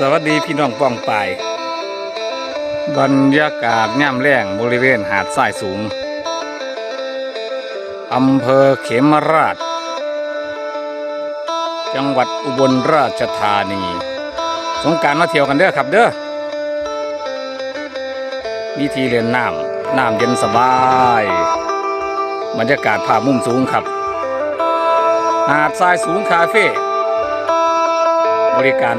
สวัสดีพี่น้องป้องปายบรรยากาศย่ำแรงบริเวณหาดทรายสูง อำเภอเขมราช จังหวัดอุบลราชธานี สงการมาเที่ยวกันเด้อครับเด้อ มีทีเรียนน้ำน้ำเย็นสบาย บรรยากาศภาพมุมสูงครับ หาดทรายสูงคาเฟ่บริการ